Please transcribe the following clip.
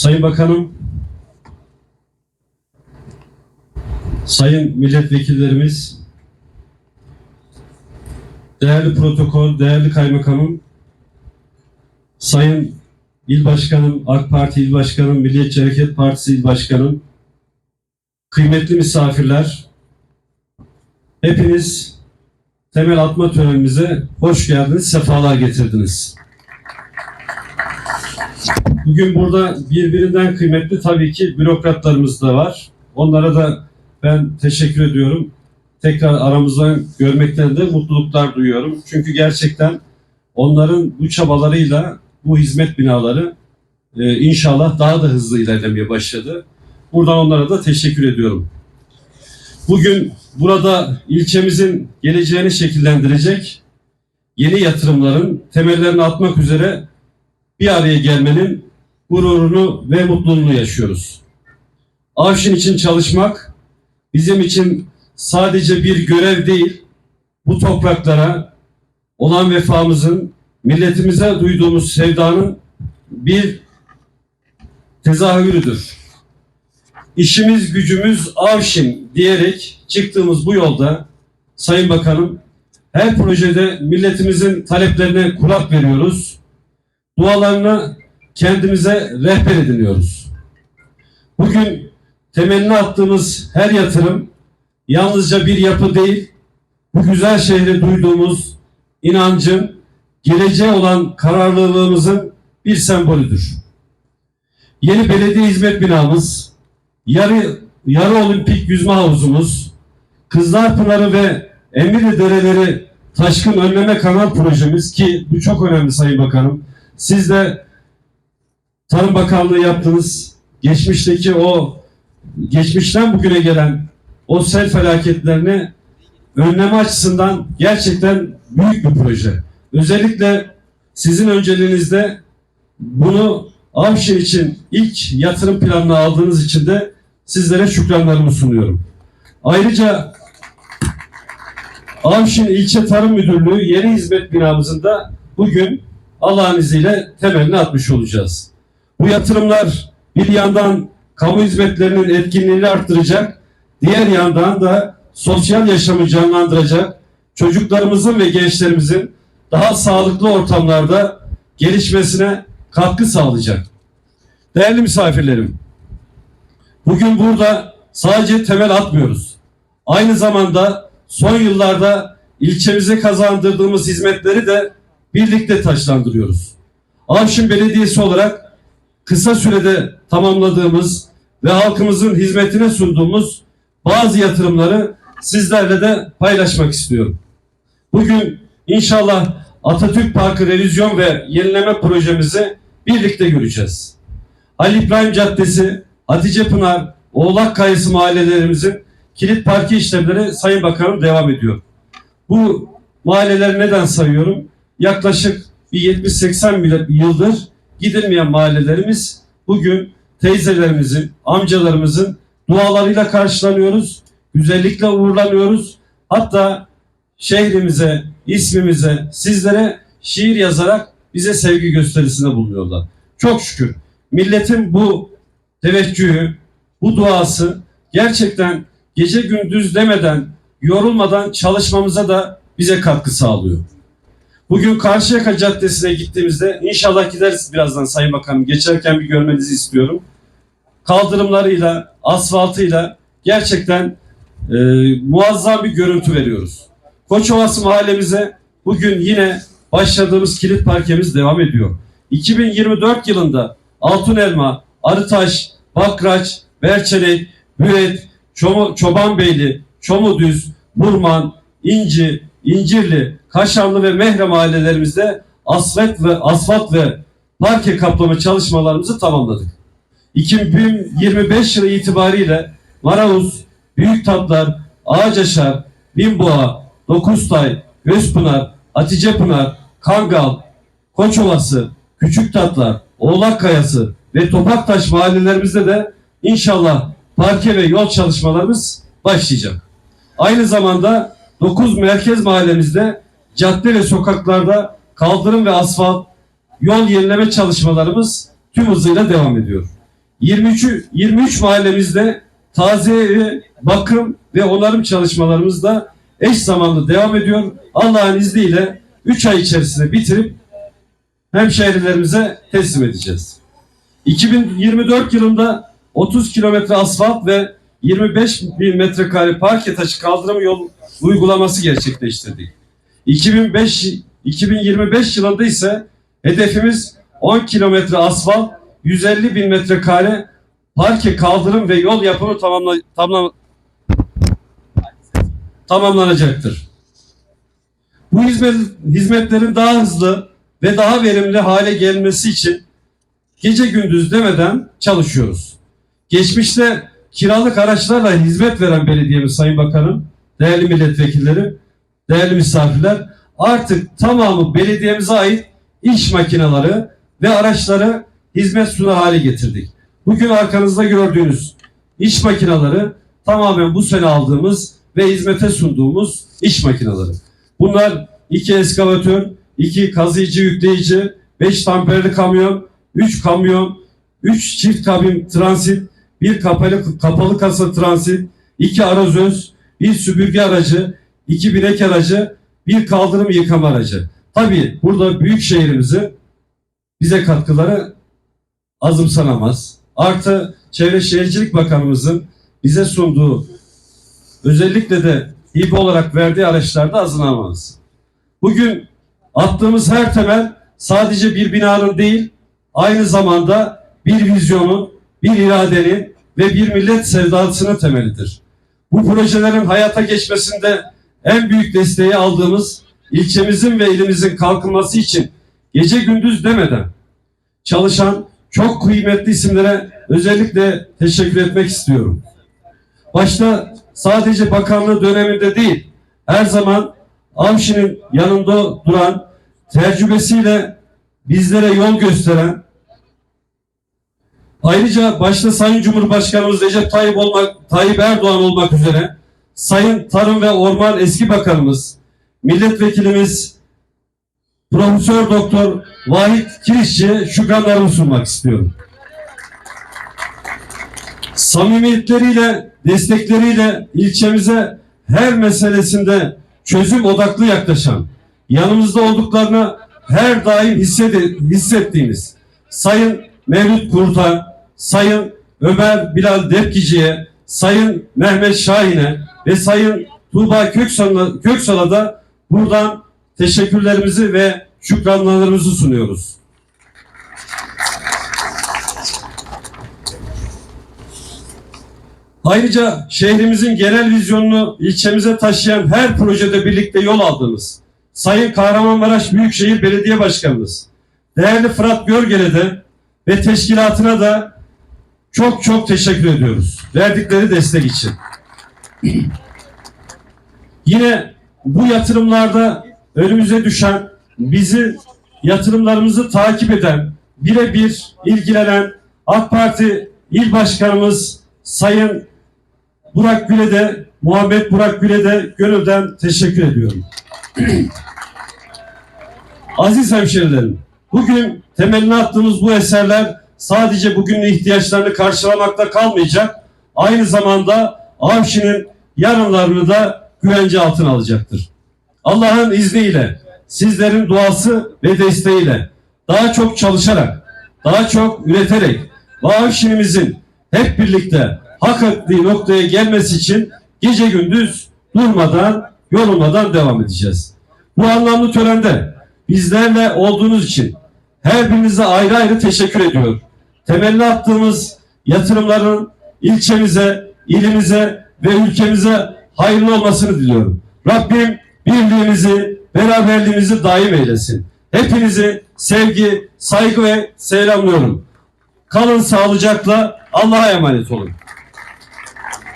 Sayın Bakanım, Sayın milletvekillerimiz, değerli protokol, değerli kaymakamım, Sayın İl Başkanım, AK Parti İl Başkanım, Milliyetçi Hareket Partisi İl Başkanım, kıymetli misafirler, hepiniz temel atma törenimize hoş geldiniz, sefalar getirdiniz. Bugün burada birbirinden kıymetli tabii ki bürokratlarımız da var. Onlara da ben teşekkür ediyorum. Tekrar aramızdan görmekten de mutluluklar duyuyorum. Çünkü gerçekten onların bu çabalarıyla bu hizmet binaları e, inşallah daha da hızlı ilerlemeye başladı. Buradan onlara da teşekkür ediyorum. Bugün burada ilçemizin geleceğini şekillendirecek yeni yatırımların temellerini atmak üzere bir araya gelmenin gururunu ve mutluluğunu yaşıyoruz. Avşin için çalışmak bizim için sadece bir görev değil, bu topraklara olan vefamızın, milletimize duyduğumuz sevdanın bir tezahürüdür. İşimiz gücümüz Avşin diyerek çıktığımız bu yolda Sayın Bakanım her projede milletimizin taleplerine kulak veriyoruz. Dualarına kendimize rehber ediniyoruz. Bugün temelini attığımız her yatırım yalnızca bir yapı değil, bu güzel şehre duyduğumuz inancın, geleceğe olan kararlılığımızın bir sembolüdür. Yeni belediye hizmet binamız, yarı, yarı olimpik yüzme havuzumuz, Kızlarpınarı ve Emirli Dereleri taşkın önleme kanal projemiz ki bu çok önemli Sayın Bakanım. Siz de Tarım Bakanlığı yaptınız. Geçmişteki o geçmişten bugüne gelen o sel felaketlerini önleme açısından gerçekten büyük bir proje. Özellikle sizin önceliğinizde bunu Avşin için ilk yatırım planını aldığınız için de sizlere şükranlarımı sunuyorum. Ayrıca Avşin İlçe Tarım Müdürlüğü yeni hizmet binamızın da bugün Allah'ın izniyle temelini atmış olacağız. Bu yatırımlar bir yandan kamu hizmetlerinin etkinliğini arttıracak, diğer yandan da sosyal yaşamı canlandıracak, çocuklarımızın ve gençlerimizin daha sağlıklı ortamlarda gelişmesine katkı sağlayacak. Değerli misafirlerim, bugün burada sadece temel atmıyoruz. Aynı zamanda son yıllarda ilçemize kazandırdığımız hizmetleri de birlikte taşlandırıyoruz. Avşin Belediyesi olarak kısa sürede tamamladığımız ve halkımızın hizmetine sunduğumuz bazı yatırımları sizlerle de paylaşmak istiyorum. Bugün inşallah Atatürk Parkı revizyon ve yenileme projemizi birlikte göreceğiz. Ali İbrahim Caddesi, Hatice Pınar, Oğlak Kayısı mahallelerimizin kilit parke işlemleri Sayın Bakanım devam ediyor. Bu mahalleleri neden sayıyorum? Yaklaşık bir 70-80 yıldır gidilmeyen mahallelerimiz bugün teyzelerimizin, amcalarımızın dualarıyla karşılanıyoruz. Güzellikle uğurlanıyoruz. Hatta şehrimize, ismimize, sizlere şiir yazarak bize sevgi gösterisinde bulunuyorlar. Çok şükür milletin bu teveccühü, bu duası gerçekten gece gündüz demeden, yorulmadan çalışmamıza da bize katkı sağlıyor. Bugün Karşıyaka Caddesi'ne gittiğimizde inşallah gideriz birazdan Sayın Bakanım. Geçerken bir görmenizi istiyorum. Kaldırımlarıyla, asfaltıyla gerçekten e, muazzam bir görüntü veriyoruz. Koçovası mahallemize bugün yine başladığımız kilit parkemiz devam ediyor. 2024 yılında Altınelma, Arıtaş, Bakraç, Berçelek, Çomu, Çobanbeyli, Çomudüz, Burman, İnci, İncirli, Kaşarlı ve Mehre mahallelerimizde asfalt ve asfalt ve parke kaplama çalışmalarımızı tamamladık. 2025 yılı itibariyle Maravuz, Büyük Tatlar, Ağacaşar, Binboğa, Dokuztay, Gözpınar, Hatice Pınar, Kangal, Koçovası, Küçük Tatlar, Oğlak Kayası ve Topaktaş mahallelerimizde de inşallah parke ve yol çalışmalarımız başlayacak. Aynı zamanda 9 merkez mahallemizde cadde ve sokaklarda kaldırım ve asfalt yol yenileme çalışmalarımız tüm hızıyla devam ediyor. 23 23 mahallemizde taziye bakım ve onarım çalışmalarımız da eş zamanlı devam ediyor. Allah'ın izniyle 3 ay içerisinde bitirip hemşehrilerimize teslim edeceğiz. 2024 yılında 30 kilometre asfalt ve 25 bin metrekare parke taşı kaldırım yol uygulaması gerçekleştirdik. 2005 2025 yılında ise hedefimiz 10 kilometre asfalt, 150 bin metrekare parke kaldırım ve yol yapımı tamamla, tamam, tamamlanacaktır. Bu hizmet, hizmetlerin daha hızlı ve daha verimli hale gelmesi için gece gündüz demeden çalışıyoruz. Geçmişte kiralık araçlarla hizmet veren belediyemiz Sayın Bakanım, değerli milletvekilleri, değerli misafirler artık tamamı belediyemize ait iş makineleri ve araçları hizmet sunar hale getirdik. Bugün arkanızda gördüğünüz iş makineleri tamamen bu sene aldığımız ve hizmete sunduğumuz iş makineleri. Bunlar iki eskavatör, iki kazıyıcı yükleyici, 5 tamperli kamyon, 3 kamyon, 3 çift kabin transit, bir kapalı, kapalı kasa transit, iki arazöz, bir süpürge aracı, iki binek aracı, bir kaldırım yıkama aracı. Tabii burada büyük şehrimizi bize katkıları azımsanamaz. Artı Çevre Şehircilik Bakanımızın bize sunduğu özellikle de hibe olarak verdiği araçlarda azınamaz. Bugün attığımız her temel sadece bir binanın değil, aynı zamanda bir vizyonun, bir iradenin ve bir millet sevdasının temelidir. Bu projelerin hayata geçmesinde en büyük desteği aldığımız ilçemizin ve ilimizin kalkınması için gece gündüz demeden çalışan çok kıymetli isimlere özellikle teşekkür etmek istiyorum. Başta sadece bakanlığı döneminde değil, her zaman Avşi'nin yanında duran, tecrübesiyle bizlere yol gösteren, ayrıca başta Sayın Cumhurbaşkanımız Recep Tayyip, olmak, Tayyip Erdoğan olmak üzere, Sayın Tarım ve Orman Eski Bakanımız, Milletvekilimiz Profesör Doktor Vahit Kirişçi'ye şükranlarımı sunmak istiyorum. Samimiyetleriyle, destekleriyle ilçemize her meselesinde çözüm odaklı yaklaşan, yanımızda olduklarını her daim hissettiğimiz Sayın Mevlüt Kurt'a, Sayın Ömer Bilal Depkici'ye, Sayın Mehmet Şahin'e ve Sayın Tuğba Köksal'a, Köksal'a da buradan teşekkürlerimizi ve şükranlarımızı sunuyoruz. Ayrıca şehrimizin genel vizyonunu ilçemize taşıyan her projede birlikte yol aldığımız Sayın Kahramanmaraş Büyükşehir Belediye Başkanımız, değerli Fırat Görgele de ve teşkilatına da çok çok teşekkür ediyoruz. Verdikleri destek için. Yine bu yatırımlarda önümüze düşen, bizi yatırımlarımızı takip eden, birebir ilgilenen AK Parti İl Başkanımız Sayın Burak Gül'e de, Muhammed Burak Gül'e de gönülden teşekkür ediyorum. Aziz hemşerilerim, bugün temelini attığımız bu eserler sadece bugünün ihtiyaçlarını karşılamakta kalmayacak, aynı zamanda Avşi'nin yarınlarını da güvence altına alacaktır. Allah'ın izniyle, sizlerin duası ve desteğiyle daha çok çalışarak, daha çok üreterek Avşin'imizin hep birlikte hak ettiği noktaya gelmesi için gece gündüz durmadan, yorulmadan devam edeceğiz. Bu anlamlı törende bizlerle olduğunuz için her birinize ayrı ayrı teşekkür ediyor. Temelli attığımız yatırımların ilçemize, ilimize ve ülkemize hayırlı olmasını diliyorum. Rabbim birliğimizi, beraberliğimizi daim eylesin. Hepinizi sevgi, saygı ve selamlıyorum. Kalın sağlıcakla Allah'a emanet olun.